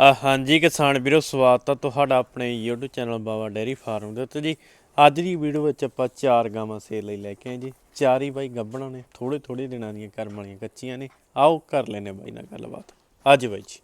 ਹਾਂਜੀ ਕਿਸਾਨ ਵੀਰੋ, ਸਵਾਗਤ ਆ ਤੁਹਾਡਾ ਆਪਣੇ YouTube channel Baba dairy farm ਦੇ ਉੱਤੇ ਜੀ। ਅੱਜ ਦੀ ਵੀਡੀਓ ਵਿੱਚ ਆਪਾਂ ਚਾਰ ਗਾਵਾਂ ਸੇਲ ਲਈ ਲੈ ਕੇ ਆਏ ਜੀ। ਚਾਰ ਹੀ ਬਾਈ ਗੱਭਣਾ ਨੇ ਥੋੜੇ ਥੋੜੇ ਦਿਨਾਂ ਦੀਆਂ ਕਰਮ ਵਾਲੀਆਂ ਕੱਚੀਆਂ ਨੇ। ਆਓ ਕਰ ਲੈਨੇ ਬਾਈ ਨਾਲ ਗੱਲਬਾਤ। ਅੱਜ ਬਾਈ ਜੀ।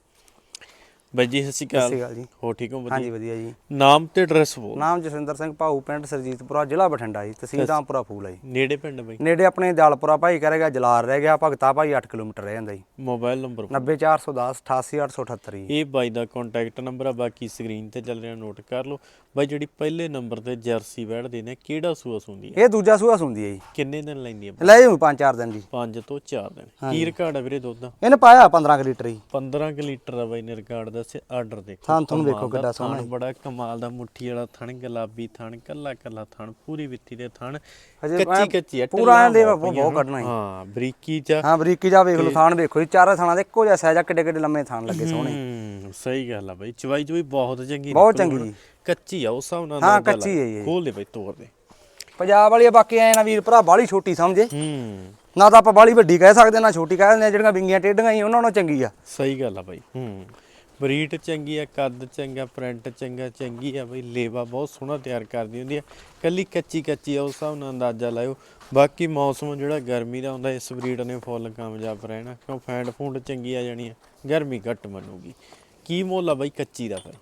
ਬਾਈ ਜੀ ਸਤਿ ਸ਼੍ਰੀ ਸਤਿ ਸ਼੍ਰੀ ਅਕਾਲ ਅਕਾਲ ਜੀ। ਹੋ ਠੀਕ ਹੋ? ਹਾਂਜੀ ਵਧੀਆ ਵਧੀਆ ਜੀ। ਨਾਮ ਤੇ ਐਡਰੈਸ ਬੋਲ। ਨਾਮ ਜਸਵਿੰਦਰ ਸਿੰਘ ਭਾਊ ਪਿੰਡ ਸਰਜੀਤਪੁਰਾ ਜ਼ਿਲ੍ਹਾ ਬਠਿੰਡਾ ਜੀ। ਤਹਿਸੀਲ ਫੂਲ ਹੈ ਜੀ। ਨੇੜੇ ਪਿੰਡ ਬਾਈ? ਨੇੜੇ ਆਪਣੇ ਦਿਆਲਪੁਰਾ ਭਾਈ ਕਰੇਗਾ ਜਲਾਰ ਰਹਿ ਗਿਆ ਭਗਤਾ ਭਾਈ 8 ਕਿਲੋਮੀਟਰ ਰਹਿ ਜਾਂਦਾ ਜੀ। ਮੋਬਾਈਲ ਨੰਬਰ 90410 88878 ਜੀ। ਇਹ ਬਾਈ ਦਾ ਕੰਟੈਕਟ ਨੰਬਰ ਆ ਬਾਕੀ ਸਕਰੀਨ ਤੇ ਚੱਲ ਰਿਹਾ ਨੋਟ ਕਰ ਲਓ। ਬਾਈ ਜਿਹੜੀ ਪਹਿਲੇ ਨੰਬਰ ਤੇ ਜਰਸੀ ਬੈਠਦੇ ਨੇ ਕਿਹੜਾ ਸੂਆ ਸੁੰਦੀ ਹੈ ਇਹ ਦੂਜਾ ਸੂਆ ਸੁੰਦੀ ਹੈ ਜੀ। ਕਿੰਨੇ ਦਿਨ ਲੈਂਦੀ ਹੈ ਲੈ ਜਾਊ ਪੰਜ ਚਾਰ ਦਿਨ ਜੀ। 5 ਤੋਂ 4 ਦਿਨ। ਕੀ ਰਿਕਾਰਡ ਹੈ ਵੀਰੇ ਦੁੱਧ ਦਾ? ਇਹਨੇ ਪਾਇਆ 15 ਕੁ ਲੀਟਰ ਜੀ। 15 ਕਿ ਲੀਟਰ ਦਾ ਬਾਈ ਨੇ ਰਿਕਾਰਡ ਦੱਸਿਆ ਆਰਡਰ ਦੇਖੋ ਥਣ ਤੁਹਾਨੂੰ ਵੇਖੋ ਕਿੱਡਾ ਥਣ ਸੋਹਣਾ ਬੜਾ ਕਮਾਲ ਦਾ ਮੁੱਠੀ ਵਾਲਾ ਥਣ ਗੁਲਾਬੀ ਥਣ ਕੱਲਾ ਕੱਲਾ ਥਣ ਪੂਰੀ ਵਿੱਥੀ ਦੇ ਥਣ। ਕੱਚੀ ਕੱਚੀ ਹੈ ਪੂਰਾ ਲੇਵਾ ਬਹੁਤ ਕੱਢਣਾ ਜੀ। ਹਾਂ। ਬਰੀਕੀ ਚ। ਹਾਂ ਬਰੀਕੀ ਜਾ ਵੇਖ ਲਓ ਥਾਣ ਵੇਖੋ ਜੀ ਚਾਰੇ ਥਾਣਾ ਦੇ ਇੱਕੋ ਜਿਹਾ ਸਾਈਜ਼ ਆ ਕਿੱਡੇ ਕਿੱਡੇ ਲੰਮੇ ਥਾਣ ਲੱਗੇ ਸੋਹਣੇ। ਹੂੰ ਸਹੀ ਗੱਲ ਆ ਬਾਈ ਚਵਾਈ ਚਵਾਈ ਬਹੁਤ ਚੰਗੀ ਬਹੁਤ ਚੰਗੀ। ਕੱਚੀ ਆ ਉਸ ਹਿਸਾਬ ਨਾਲ ਹਾਂ। ਕੱਚੀ ਹੈ। ਖੋਲ ਦੇ ਬਾਈ ਤੋੜ ਦੇ। ਪੰਜਾਬ ਵਾਲੀ ਬਾਕੀ ਐ ਨਾ ਵੀਰ ਭਰਾ ਬਾਲੀ ਛੋਟੀ ਸਮਝੇ। ਹੂੰ। ਨਾ ਤਾਂ ਆਪਾਂ ਬਾਲੀ ਵੱਡੀ ਕਹਿ ਸਕਦੇ ਨਾ ਛੋਟੀ ਕਹਿ ਸਕਦੇ ਹਾਂ, ਜਿਹੜੀਆਂ ਵਿੰਗੀਆਂ ਟੇਢੀਆਂ ਹੀ ਉਹਨਾਂ ਨਾਲੋਂ ਚੰਗੀ ਆ। ਸਹੀ ਗੱਲ ਆ ਬਾਈ ਹੂੰ। ਬਰੀਟ ਚੰਗੀ ਆ ਕੱਦ ਚੰਗਾ ਪ੍ਰਿੰਟ ਚੰਗਾ ਚੰਗੀ ਆ ਬਈ ਲੇਵਾ ਬਹੁਤ ਸੋਹਣਾ ਤਿਆਰ ਕਰਦੀ ਹੁੰਦੀ ਆ। ਕੱਲੀ ਕੱਚੀ ਕੱਚੀ ਆ ਉਸ ਹਿਸਾਬ ਨਾਲ ਅੰਦਾਜ਼ਾ ਲਾਇਓ। ਬਾਕੀ ਮੌਸਮ ਜਿਹੜਾ ਗਰਮੀ ਦਾ ਹੁੰਦਾ ਇਸ ਬਰੀਡ ਨੇ ਫੁੱਲ ਕਾਮਯਾਬ ਰਹਿਣਾ ਕਿਉਂ ਫੈਂਡ ਫੂੰਡ ਚੰਗੀ ਆ ਜਾਣੀ ਆ ਗਰਮੀ ਘੱਟ ਮੰਨੂਗੀ। ਕੀ ਮੁੱਲ ਆ ਬਾਈ ਕੱਚੀ ਦਾ ਫਿਰ?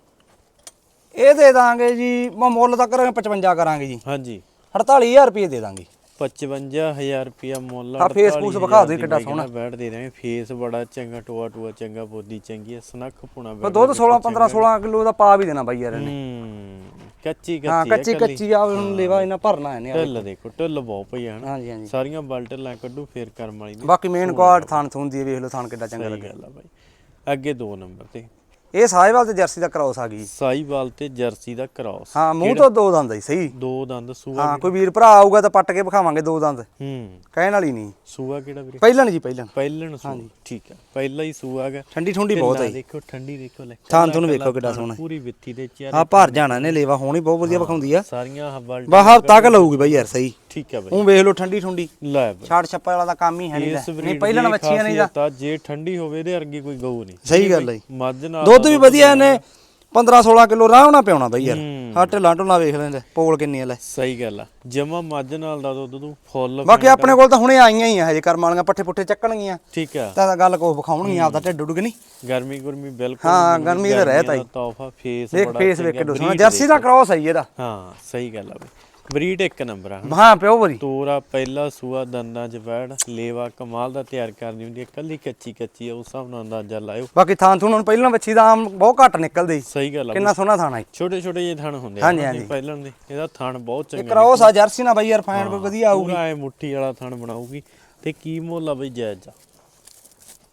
ਇਹ ਦੇ ਦਾਂਗੇ ਜੀ ਮੈਂ ਮੁੱਲ ਤਾਂ ਕਰਾਂਗੇ 55 ਕਰਾਂਗੇ ਜੀ। ਹਾਂਜੀ। 48000 ਰੁਪਏ ਦੇ ਦਾਂਗੇ। 55000 ਰੁਪਿਆ ਮੁੱਲ ਆਹ face ਫੂਸ ਵਿਖਾ ਦਿਓ ਕਿੱਡਾ ਸੋਹਣਾ। ਬੈਠ ਦੇ ਰਹੇ। ਫੇਸ ਬੜਾ ਚੰਗਾ ਟੋਆ ਟੋਆ ਚੰਗਾ ਬੋਦੀ ਚੰਗੀ ਆ ਸਨੱਖ ਪੁਣਾ ਪਰ ਦੁੱਧ 16 15 16 ਕਿਲੋ ਦਾ ਪਾ ਵੀ ਦੇਣਾ ਬਾਈ ਯਾਰ ਇਹਨੇ। ਹੂੰ ਕੱਚੀ ਹਾਂ ਕੱਚੀ ਕੱਚੀ ਕੱਚੀ ਆ ਹੁਣ ਲੇਵਾ ਇਹਨਾਂ ਭਰਨਾ ਇਹਨੇ ਢਿੱਲ ਦੇਖੋ। ਢਿੱਲ ਬਹੁਤ ਪਈ ਆ ਹਨਾ। ਹਾਂਜੀ ਹਾਂਜੀ। ਸਾਰੀਆਂ ਬਲਟਲਾਂ ਕੱਢੂ ਫੇਰ ਕਰਮ ਵਾਲੀ ਦੀ। ਬਾਕੀ ਮੇਨ ਕੁਆਡ ਥਾਨ ਥੁੰਦੀ ਹੈ ਵੇਖ ਲਓ ਥਾਨ ਕਿੱਡਾ ਚੰਗਾ ਸਹੀ ਲੱਗੇ ਗੱਲ ਆ ਬਾਈ। ਅੱਗੇ ਦੋ ਨੰਬਰ ਤੇ। ਇਹ ਸਾਹੀਵਾਲ ਤੇ ਜਰਸੀ ਦਾ ਕ੍ਰਾਸ ਆ ਗਈ ਸਾਹੀਵਾਲ ਤੇ ਜਰਸੀ ਦਾ ਕ੍ਰਾਸ ਹਾਂ ਮੂੰਹ ਤੋਂ ਦੋ ਦੰਦ ਆ ਸਹੀ। ਦੋ ਦੰਦ ਸੂਆ ਹਾਂ ਕੋਈ ਵੀਰ ਭਰਾ ਆਊਗਾ ਤਾਂ ਪੱਟ ਕੇ ਵਿਖਾਵਾਂਗੇ ਦੋ ਦੰਦ। ਹੂੰ। ਕਹਿਣ ਵਾਲੀ ਨਹੀਂ। ਸੂਆ ਕਿਹੜਾ ਵੀਰੇ? ਪਹਿਲਾਂ ਜੀ ਪਹਿਲਾਂ ਪਹਿਲਾਂ ਸੂਆ। ਠੀਕ ਆ ਪਹਿਲਾਂ ਹੀ ਸੂਆ ਹੈਗਾ। ਠੰਡੀ ਠੰਡੀ ਬਹੁਤ ਆ ਦੇਖੋ ਠੰਡੀ ਦੇਖੋ ਲੈ ਥਾਂ ਤੁਹਾਨੂੰ ਵੇਖੋ ਕਿੱਡਾ ਸੋਹਣਾ ਪੂਰੀ ਵਿੱਥੀ ਦੇ ਚਿਹਰੇ ਹਾਂ ਭਰ ਜਾਣਾ ਇਹਨੇ ਲੇਵਾ ਹੋਣੀ ਬਹੁਤ ਵਧੀਆ ਵਿਖਾਉਂਦੀ ਆ। ਸਾਰੀਆਂ ਹਵਾਲ ਬਾ ਹਫਤਾ ਕ ਲਊਗੀ ਬਾਈ ਯਾਰ ਸਹੀ। ਠੀਕ ਆ ਬਾਈ। ਉਹ ਵੇਖ ਲਓ ਠੰਡੀ ਠੰਡੀ। ਲੈ ਬਾਈ। ਛਾੜ ਛੱਪਾ ਵਾਲਾ ਤਾਂ ਕੰਮ ਹੀ ਹੈ ਨਹੀਂ। ਨਹੀਂ ਪਹਿਲਾਂ ਦੀ ਵੱਛੀਆਂ ਨਹੀਂ ਦਾ ਜੇ ਠੰਡੀ ਹੋਵੇ ਇਹਦੇ ਵਰਗੀ ਕੋਈ ਗਊ ਨਹੀਂ। ਸਹੀ ਗੱਲ ਹੈ। ਮੱਝ ਨਾਲ ਦੁੱਧ ਵੀ ਵਧੀਆ ਇਹਨੇ। 15 16 ਕਿਲੋ ਆਰਾਮ ਨਾਲ ਪਿਆਉਣਾ ਬਈ ਯਾਰ। ਹੂੰ। ਹਾਂ ਢਿੱਲਾਂ ਢੁੱਲਾਂ ਵੇਖ ਲੈਂਦੇ ਪੋਲ ਕਿੰਨੀ ਆ ਲੈ। ਸਹੀ ਗੱਲ ਆ। ਜਮਾ ਮੱਝ ਨਾਲ ਦਾ ਦੁੱਧ ਤੂੰ ਫੁੱਲ ਬਾਕੀ ਆਪਣੇ ਕੋਲ ਤਾਂ ਹੁਣੇ ਆਈਆਂ ਹੀ ਆ ਹਜੇ ਕਰਮ ਵਾਲੀਆਂ ਪੱਠੇ ਪੁੱਠੇ ਚੱਕਣਗੀਆਂ। ਠੀਕ ਆ। ਤਾਂ ਗੱਲ ਕੋ ਵਿਖਾਉਣਗੀਆਂ ਆਪਦਾ ਢਿੱਡ ਡੁੱਗ ਨਹੀਂ ਗਰਮੀ ਗੁਰਮੀ ਬਿਲਕੁਲ ਹਾਂ, ਗਰਮੀ ਤਾਂ ਰਹਿਤ ਆਈ। ਦਾ ਤੋਹਫਾ ਫੇਸ ਦੇਖ ਬੜਾ ਫੇਸ ਵੇਖ ਕੇ breed ਜਰਸੀ ਦਾ ਕ੍ਰਾਸ ਹੈ ਜੀ ਇਹਦਾ। ਹਾਂ ਸਹੀ ਗੱਲ ਆ ਬਈ। ਬਰੀਡ ਇੱਕ ਨੰਬਰ ਆ। ਹਾਂ ਪਿਓ ਬਰੀ। ਤੋਰਾ ਪਹਿਲਾ ਸੂਆ ਦੰਦਾਂ 'ਚ ਬੈੜ ਲੇਵਾ ਕਮਾਲ ਦਾ ਤਿਆਰ ਕਰਦੀ ਹੁੰਦੀ ਹੈ ਕੱਲੀ ਕੱਚੀ ਕੱਚੀ ਆ ਉਸ ਹਿਸਾਬ ਨਾਲ ਅੰਦਾਜ਼ਾ ਲਾਇਓ। ਬਾਕੀ ਥਾਂ ਥੂਣ ਹੁਣ ਪਹਿਲਾਂ ਵੱਛੀ ਦਾ ਆਮ ਬਹੁਤ ਘੱਟ ਨਿਕਲਦੀ ਸਹੀ ਗੱਲ ਆ ਕਿੰਨਾ ਸੋਹਣਾ ਥਾਣਾ ਹੈ ਛੋਟੇ ਛੋਟੇ ਜਿਹੇ ਥਣ ਹੁੰਦੇ ਆ ਹਾਂਜੀ, ਹਾਂਜੀ। ਪਹਿਲਾਂ ਦੇ ਇਹਦਾ ਥਣ ਬਹੁਤ ਚੰਗਾ ਕ੍ਰਾਸ ਆ ਜਰਸੀ ਨਾਲ ਬਈ ਯਾਰ ਫੈਨ ਵੀ ਵਧੀਆ ਆਊਗੀ। ਪੂਰਾ ਐ ਮੁੱਠੀ ਵਾਲਾ ਥਣ ਬਣਾਉਗੀ ਤੇ ਕੀ ਮੁੱਲ ਆ ਬਈ ਜਾਇਜ਼ ਆ?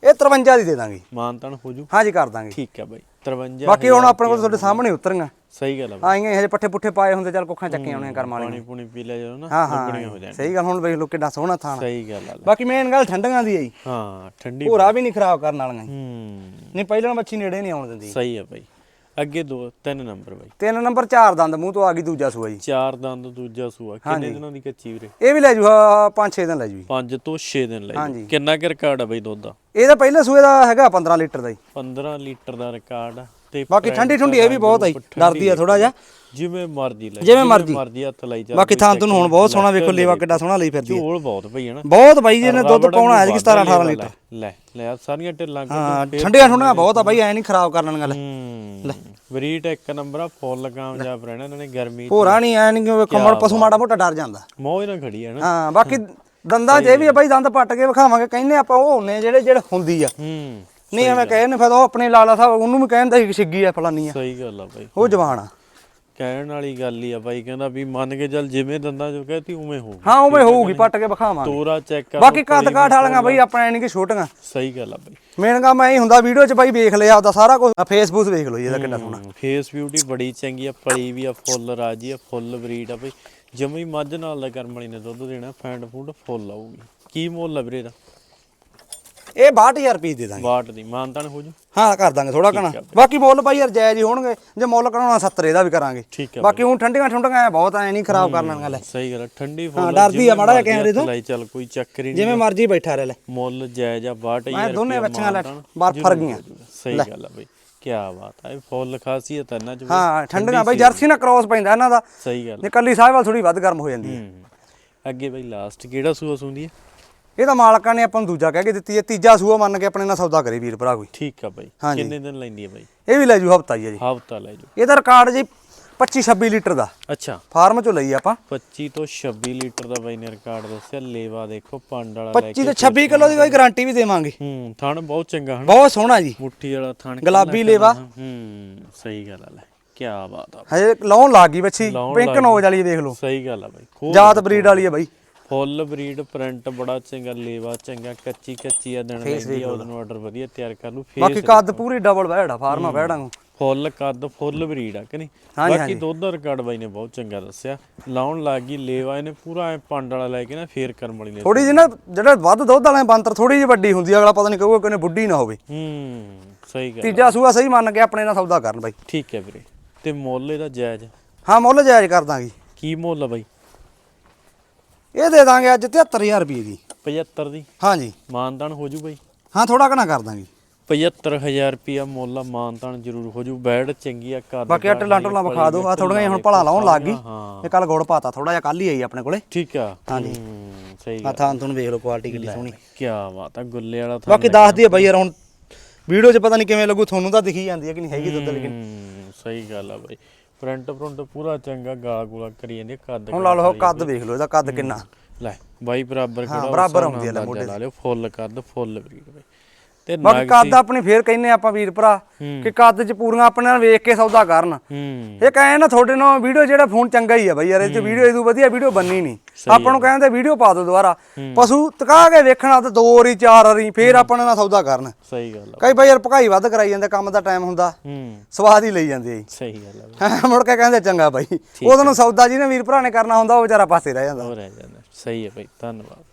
ਇਹ 53 ਦੀ ਦੇ ਦਾਂਗੇ। ਮਾਨਤਨ ਹੋ ਜੂ? ਹਾਂਜੀ ਕਰ ਦਾਂਗੇ। ਠੀਕ ਆ ਬਈ 53 ਬਾਕੀ ਹੁਣ ਆਪਣੇ ਕੋਲ ਤੁਹਾਡੇ ਸਾਹਮਣੇ ਉਤਰੀਆਂ। ਸਹੀ ਗੱਲ ਆ। ਆਈਆਂ ਹਜੇ ਪੱਠੇ ਪੁੱਠੇ ਪਾਏ ਹੁੰਦੇ ਚੱਲ ਕੁੱਖਾਂ ਚੱਕੀਆਂ ਆਉਣੀਆਂ ਕਰਮ ਵਾਲੀਆਂ। ਪਾਣੀ ਪੂਣੀ ਪੀ ਲੈ ਜਦੋਂ ਨਾ ਹਾਂ ਲੱਗਣੀਆਂ ਹੋ ਹਾਂ ਜਾਣ ਸਹੀ ਗੱਲ ਹੁਣ ਵੇਖ ਲੋ ਕਿੱਡਾ ਸੋਹਣਾ ਥਾਣਾ ਸਹੀ ਗੱਲ ਆ। ਬਾਕੀ ਮੇਨ ਗੱਲ ਠੰਡੀਆਂ ਦੀ ਹੈ ਜੀ। ਹਾਂ ਠੰਡੀ ਭੋਰਾ ਵੀ ਨਹੀਂ ਖਰਾਬ ਕਰਨ ਵਾਲੀਆਂ ਜੀ। ਹੂੰ। ਨਹੀਂ ਪਹਿਲਾਂ ਮੱਛੀ ਨੇੜੇ ਨਹੀਂ ਆਉਣ ਦਿੰਦੀ। ਸਹੀ ਆ ਬਈ। ਅੱਗੇ ਦੋ ਤਿੰਨ ਨੰਬਰ ਬਈ। ਤਿੰਨ ਨੰਬਰ ਚਾਰ ਦੰਦ ਮੂੰਹ ਤੋਂ ਆ ਗਈ ਦੂਜਾ ਸੂਆ ਜੀ। ਚਾਰ ਦੰਦ ਦੂਜਾ ਸੂਆ। ਕਿੰਨੇ ਦਿਨਾਂ ਦੀ ਕੱਚੀ ਵੀਰੇ? ਇਹ ਵੀ ਲੈ ਜੂ 5-6 ਦਿਨ ਲੈ ਜੂ ਜੀ। 5 ਤੋਂ 6 ਦਿਨ ਲੈ ਹਾਂਜੀ। ਕਿੰਨਾ ਕੁ ਰਿਕਾਰਡ ਆ ਬਈ ਦੁੱਧ ਦਾ? ਇਹਦਾ ਪਹਿਲੇ ਸੂਏ ਦਾ ਹੈਗਾ 15 ਲੀਟਰ ਦਾ ਜੀ। 15 ਲੀਟਰ ਦਾ ਰਿਕਾਰਡ ਆ। ਤੇ ਬਾਕੀ ਠੰਡੀ ਠੁੰਡੀ ਇਹ ਵੀ ਬਹੁਤ ਜੀ, ਡਰਦੀ ਆ ਥੋੜਾ ਜਿਹਾ। ਜਿਵੇਂ ਮਰਜ਼ੀ ਲੈ ਜਿਵੇਂ ਮਰਜ਼ੀ। ਮਰਜ਼ੀ ਹੱਥ ਲਾਈ ਜਾ ਬਾਕੀ ਥਾਂ ਤੁਹਾਨੂੰ ਹੁਣ ਬਹੁਤ ਸੋਹਣਾ ਵੇਖੋ ਲੇਵਾ ਕਿੱਡਾ ਸੋਹਣਾ ਲਈ ਫਿਰਦੀ ਝੋਲ ਬਹੁਤ ਪਈ ਹੈ ਨਾ। ਬਹੁਤ ਬਾਈ ਜੀ ਨੇ ਦੁੱਧ ਪਾਉਣਾ ਹੈ ਜੀ ਨੂੰ 17 18 ਲੈ, ਲੀਟਰ। ਲੈ ਲੈ ਸਾਰੀਆਂ ਢਿੱਲਾਂ ਹਾਂ ਠੰਡੀਆਂ ਠੁੰਡੀਆਂ ਬਹੁਤ ਆ ਬਾਈ ਐ ਨਹੀਂ ਖਰਾਬ ਕਰਨ ਵਾਲੀਆਂ ਲੈ ਹੂੰ ਬਰੀਟ ਇੱਕ ਨੰਬਰ ਆ ਫੁੱਲ ਕਾਮਯਾਬ ਰਹਿਣਾ ਇਹਨਾਂ ਨੇ ਗਰਮੀ। ਭੋਰਾ ਨਹੀਂ ਐ ਨਹੀਂ ਵੇਖੋ ਮੜ ਪਸ਼ੂ ਮਾੜਾ ਮੋਟਾ ਡਰ ਜਾਂਦਾ। ਮੌਜ ਨਾਲ ਖੜੀ ਹੈ ਨਾ। ਹਾਂ ਬਾਕੀ ਦੰਦਾਂ 'ਚ ਇਹ ਵੀ ਆ ਬਾਈ ਦੰਦ ਪੱਟ ਕੇ ਵਿਖਾਵਾਂਗੇ ਕਹਿੰਦੇ ਆਪਾਂ ਉਹ ਹੁੰਨੇ ਜਿਹੜੇ ਜਿਹੜੇ ਹੁੰਦੀ ਆ। ਹੂੰ। ਨਹੀਂ ਐਵੇਂ ਕਹੇ ਨੇ ਫਿਰ ਉਹ ਆਪਣੇ ਲਾਲਾ ਸਾਹਿਬ ਉਹਨੂੰ ਵੀ ਕਹਿੰਦਾ ਸੀ ਕਿ ਛਿੱਗੀ ਆ ਫਲਾਨੀ ਆ ਸਹੀ ਗੱਲ ਆ ਬਾਈ। ਉਹ ਜਵਾਨ ਆ। ਕਹਿਣ ਵਾਲੀ ਗੱਲ ਹੀ ਆ ਬਾਈ ਕਹਿੰਦਾ ਵੀ ਮੰਨ ਕੇ ਚੱਲ ਜਿਵੇਂ ਦੰਦਾਂ ਜੋ ਕਹਤੀ ਉਵੇਂ ਹੋਊ ਹਾਂ ਉਵੇਂ ਹੋਊਗੀ ਪੱਟ ਕੇ ਵਿਖਾਵਾਂਗੇ। ਤੋਰਾ ਚੈੱਕ ਕਰ ਬਾਕੀ ਕੱਦ ਕਾਠ ਵਾਲੀਆਂ ਬਾਈ ਆਪਾਂ ਐ ਨਹੀਂ ਕਿ ਛੋਟੀਆਂ। ਸਹੀ ਗੱਲ ਆ ਬਾਈ। ਮੇਨ ਕੰਮ ਐ ਹੁੰਦਾ ਵੀਡੀਓ 'ਚ ਬਾਈ ਵੇਖ ਲਿਆ ਆਪਦਾ ਸਾਰਾ ਕੁਝ ਫੇਸਬੁੱਕ ਵੇਖ ਲਓ ਇਹਦਾ ਕਿੰਨਾ ਸੋਹਣਾ। ਫੇਸ ਬਿਊਟੀ ਬੜੀ ਚੰਗੀ ਆ ਪਲੀ ਵੀ ਆ ਫੁੱਲ ਰਾਜੀ ਆ ਫੁੱਲ ਬਰੀਡ ਆ ਬਈ। ਜਮੀ ਮੱਝ ਨਾਲ ਦਾ ਕਰਮ ਵਾਲੀ ਨੇ ਦੁੱਧ ਦੇਣਾ ਫੈਂਡ ਫੂਡ ਫੁੱਲ ਆਊਗੀ। ਕੀ ਮੁੱਲ ਆ ਵੀਰੇ ਦਾ ਇਹ 62000 ਰੁਪਏ ਦੇ ਦਾਂਗੇ। ਵਾਟ ਦੀ ਮਾਨਤਾਨ ਹੋ ਜੂ। ਹਾਂ ਕਰ ਦਾਂਗੇ ਥੋੜਾ ਕਣਾ ਬਾਕੀ ਮੁੱਲ ਬਾਈ ਯਾਰ ਜਾਇਜ਼ ਹੀ ਹੋਣਗੇ ਜੇ ਮੁੱਲ ਕਰਾਉਣਾ 70 ਇਹਦਾ ਵੀ ਕਰਾਂਗੇ। ਠੀਕ ਆ ਬਾਕੀ ਹੁਣ ਠੰਡੀਆਂ ਠੰਡੀਆਂ ਐ ਬਹੁਤ ਐ ਨਹੀਂ ਖਰਾਬ ਕਰਨ ਵਾਲੀਆਂ ਲੈ। ਸਹੀ ਗੱਲ ਆ, ਠੰਡੀ ਹਾਂ, ਫੁੱਲ ਡਰਦੀ ਆ ਮਾੜਾ ਜਿਹਾ ਕੈਮਰੇ ਤੋਂ। ਲਈ ਚੱਲ ਕੋਈ ਚੱਕਰ ਹੀ ਨਹੀਂ। ਜਿਵੇਂ ਮਰਜ਼ੀ ਬੈਠਾ ਰਹਿ ਲੈ। ਮੁੱਲ ਜਾਇਜ਼ ਆ 62000 ਮੈਂ ਦੋਨੇ ਬੱਚੀਆਂ ਲੈ ਜ਼ਰੂਰ ਫਰ ਗਈਆਂ ਹੋ। ਸਹੀ ਗੱਲ ਆ ਬਈ ਕੀ ਬਾਤ ਹੈ ਇਹ ਫੁੱਲ ਖਾਸੀਅਤ ਹੈ ਚ ਬਈ। ਹਾਂ ਠੰਡੀਆਂ ਠੰਡੀ ਬਾਈ। ਜਰਸੀ ਨਾਲ ਕ੍ਰਾਸ ਪੈਂਦਾ ਇਹਨਾਂ ਦਾ। ਸਹੀ ਗੱਲ ਜੇ ਕੱਲੀ ਸਾਹਿਬਾਲ ਥੋੜੀ ਵੱਧ ਗਰਮ ਹੋ ਜਾਂਦੀ ਹੈ ਹੂੰ। ਅੱਗੇ ਬਈ ਲਾਸਟ ਕਿਹੜਾ ਸੂਆ ਸੁੰਦੀ ਹੈ ਇਹ ਤਾਂ ਮਾਲਕਾਂ ਨੇ ਆਪਾਂ ਨੂੰ ਦੂਜਾ ਕਹਿ ਕੇ ਦਿੱਤੀ ਹੈ ਤੀਜਾ ਸੂਆ ਮੰਨ ਕੇ ਆਪਣੇ ਨਾਲ ਸੌਦਾ ਕਰੇ ਵੀਰ ਭਰਾ ਕੋਈ। ਠੀਕ ਆ ਬਈ। ਹਾਂਜੀ। ਕਿੰਨੇ ਦਿਨ ਲੈਂਦੀ ਹੈ ਬਈ? ਇਹ ਵੀ ਲੈ ਜੂ ਹਫਤਾ ਹੀ ਹੈ ਜੀ। ਹਫਤਾ ਲੈ ਜੋ। ਇਹਦਾ ਰਿਕਾਰਡ ਜੀ 25 26 ਲੀਟਰ ਦਾ। ਅੱਛਾ। ਫਾਰਮ ਚੋਂ ਲਈ ਆਪਾਂ। 25 ਤੋਂ 26 ਲੀਟਰ ਦਾ ਬਾਈ ਨੇ ਰਿਕਾਰਡ ਦੱਸਿਆ ਲੇਵਾ ਦੇਖੋ ਪੰਡ ਵਾਲਾ ਲੈ 25 ਤੋਂ 26 ਕਿਲੋ ਦੀ ਕੋਈ ਗਾਰੰਟੀ ਵੀ ਦੇਵਾਂਗੇ। ਹੂੰ ਥਣ ਬਹੁਤ ਚੰਗਾ ਹਨ। ਬਹੁਤ ਸੋਹਣਾ ਜੀ। ਮੁੱਠੀ ਵਾਲਾ ਥਣ ਗੁਲਾਬੀ ਕੱਲਾ ਲੇਵਾ। ਹੂੰ ਸਹੀ ਗੱਲ ਆ ਲੈ ਕੀ ਬਾਤ ਆ। ਹਜੇ ਲਾਉਣ ਲੱਗ ਗਈ ਬੱਚੀ ਲਾਉਣ ਪਿੰਕ ਲੱਗ ਨੋਜ ਵਾਲੀ ਦੇਖ ਲਓ। ਸਹੀ ਗੱਲ ਆ ਬਾਈ ਖੂਬ ਜਾਤ ਬਰੀਡ ਵਾਲੀ ਹੈ ਬਾਈ। ਫੁੱਲ ਬਰੀਡ ਪ੍ਰਿੰਟ ਬੜਾ ਚੰਗਾ ਲੇਵਾ ਚੰਗਾ ਕੱਚੀ ਕੱਚੀ ਆ ਦਿਨ ਲੈਂਦੀ ਆ ਉਹਦੇ ਨੂੰ ਆਰਡਰ ਵਧੀਆ ਤਿਆਰ ਕਰ ਲੂ ਬਾਕੀ ਫੇਸ ਕੱਦ ਪੂਰੀ ਡਬਲ ਆ ਫਾਰਮਾ ਬੈੜਾਂ ਨੂੰ ਫੁੱਲ ਕੱਦ ਫੁੱਲ ਬਰੀਡ ਆ ਕਿ ਨਹੀਂ? ਬਾਕੀ ਦੁੱਧ ਦਾ ਰਿਕਾਰਡ ਬਾਈ ਨੇ ਬਹੁਤ ਚੰਗਾ ਦੱਸਿਆ। ਲਾਉਣ ਲੱਗ ਗਈ ਲੇਵਾ ਇਹਨੇ ਪੂਰਾ ਐ ਪੰਡ ਵਾਲਾ ਲੈ ਕੇ ਨਾ ਫੇਰ ਕਰਮ ਵਾਲੀ ਨੇ ਥੋੜੀ ਜਿਹੀ ਨਾ ਜਿਹੜਾ ਵੱਧ ਦੁੱਧ ਵਾਲੇ ਬੰਤਰ ਥੋੜੀ ਜਿਹੀ ਵੱਡੀ ਹੁੰਦੀ ਅਗਲਾ ਪਤਾ ਨਹੀਂ ਕਹੂਗਾ ਕਿ ਉਹਨੇ ਬੁੱਢੀ ਨਾ ਹੋਵੇ। ਹੂੰ ਸਹੀ ਗੱਲ ਤੀਜਾ ਸੂਆ ਸਹੀ ਮੰਨ ਕੇ ਆਪਣੇ ਨਾਲ ਸੌਦਾ ਕਰਨ ਬਾਈ। ਠੀਕ ਹੈ ਵੀਰੇ ਤੇ ਮੁੱਲ ਇਹਦਾ ਜਾਇਜ਼? ਹਾਂ ਮੁੱਲ ਜਾਇਜ਼ ਕਰ ਦਾਂਗੇ। ਕੀ ਮੁੱਲ ਆ ਬਾਈ? ਇਹ ਦੇ ਦਾਂਗੇ ਅੱਜ 73000 ਰੁਪਏ ਦੀ। 75 ਦੀ? ਹਾਂਜੀ। ਮਾਨਤਾਨ ਹੋ ਜੂ ਬਾਈ। ਹਾਂ ਥੋੜਾ ਘਣਾ ਕਰ ਦਾਂਗੇ। 75000 ਰੁਪਿਆ ਮੁੱਲ ਆ ਮਾਨਤਾਨ ਜ਼ਰੂਰ ਹੋ ਜੂ। ਬੈੜ ਚੰਗੀ ਆ ਕਰ ਬਾਕੀ ਆ ਟਲਾਂ ਟਲਾਂ ਵਿਖਾ ਦਿਓ। ਆ ਥੋੜੀਆਂ ਹੁਣ ਭਲਾ ਲਾਉਣ ਲੱਗ ਗਈ। ਇਹ ਕੱਲ ਗੁੜ ਪਾਤਾ ਥੋੜਾ ਜਿਹਾ ਕੱਲ ਹੀ ਆਈ ਆਪਣੇ ਕੋਲੇ। ਠੀਕ ਆ। ਹਾਂਜੀ। ਸਹੀ ਆ ਥਾਂ ਤੁਹਾਨੂੰ ਵੇਖ ਲਓ ਕੁਆਲਿਟੀ ਕਿੰਨੀ ਸੋਹਣੀ। ਕੀ ਬਾਤ ਆ ਗੁੱਲੇ ਵਾਲਾ ਥਾਂ ਬਾਕੀ ਦੱਸਦੀ ਆ ਬਾਈ ਯਾਰ ਹੁਣ ਵੀਡੀਓ 'ਚ ਪਤਾ ਨਹੀਂ ਕਿਵੇਂ ਲੱਗੂ ਤੁਹਾਨੂੰ ਤਾਂ ਦਿਖੀ ਜਾਂਦੀ ਹੈ ਕਿ ਨਹੀਂ ਹੈਗੀ ਦੁੱਧ ਲੇਕਿਨ ਸਹੀ ਗੱਲ ਆ ਬਾਈ। ਫਰੰਟ ਫਰੰਟ ਪੂਰਾ ਚੰਗਾ ਗਾਲਾ ਗੂਲਾ ਕਰੀ ਜਾਂਦੀ ਕੱਦ ਹੁਣ ਲਾ ਲਓ ਕੱਦ ਵੇਖ ਲਓ ਇਹਦਾ ਕੱਦ ਕਿੰਨਾ। ਲੈ ਬਾਈ ਬਰਾਬਰ ਹਾਂ, ਕਿਹੜਾ ਬਰਾਬਰ ਆਉਂਦੀ ਨਾਲ ਮੋਢੇ ਲਾ ਲਿਓ ਫੁੱਲ ਕੱਦ ਫੁੱਲ ਬਰੀਡ ਬਾਈ। ਤੇ ਬਾਕੀ ਕੱਦ ਆਪਣੀ ਫੇਰ ਕਹਿੰਨੇ ਆਪਾਂ ਵੀਰ ਭਰਾ। ਕਿ ਕੱਦ 'ਚ ਪੂਰੀਆਂ ਆਪਣੇ ਨਾਲ ਵੇਖ ਕੇ ਸੌਦਾ ਕਰਨ। ਇਹ ਕਹੇ ਨਾ ਤੁਹਾਡੇ ਨਾਲ ਵੀਡੀਓ ਜਿਹੜਾ ਫੋਨ ਚੰਗਾ ਹੀ ਆ ਬਈ ਯਾਰ ਇਹ 'ਚ ਵੀਡੀਓ ਇਹਦੂ ਵਧੀਆ ਵੀਡੀਓ ਬੰਨੀ ਨਹੀਂ। ਆਪਾਂ ਨੂੰ ਕਹਿੰਦੇ ਵੀਡੀਓ ਪਾ ਦਿਓ ਦੁਬਾਰਾ। ਪਸ਼ੂ ਤਕਾ ਕੇ ਵੇਖਣਾ ਤੇ ਦੋ ਵਾਰੀ ਚਾਰ ਵਾਰੀ ਫੇਰ ਆਪਣੇ ਨਾਲ ਸੌਦਾ ਕਰਨ। ਸਹੀ ਗੱਲ ਕਈ ਬਈ ਯਾਰ ਭਕਾਈ ਵੱਧ ਕਰਾਈ ਜਾਂਦੇ ਕੰਮ ਦਾ ਟਾਈਮ ਹੁੰਦਾ। ਸਵਾਦ ਹੀ ਲਈ ਜਾਂਦੇ ਆ ਜੀ। ਸਹੀ ਗੱਲ ਮੁੜ ਕੇ ਕਹਿੰਦੇ ਚੰਗਾ ਬਾਈ। ਉਹਦੋਂ ਨੂੰ ਸੌਦਾ ਜਿਹਨੇ ਵੀਰ ਭਰਾ ਨੇ ਕਰਨਾ ਹੁੰਦਾ ਉਹ ਵਿਚਾਰਾ ਪਾਸੇ ਰਹਿ ਜਾਂਦਾ। ਹੋ ਰਹਿ ਜਾਂਦਾ। ਸਹੀ ਹੈ ਬਾਈ ਧੰਨਵਾਦ।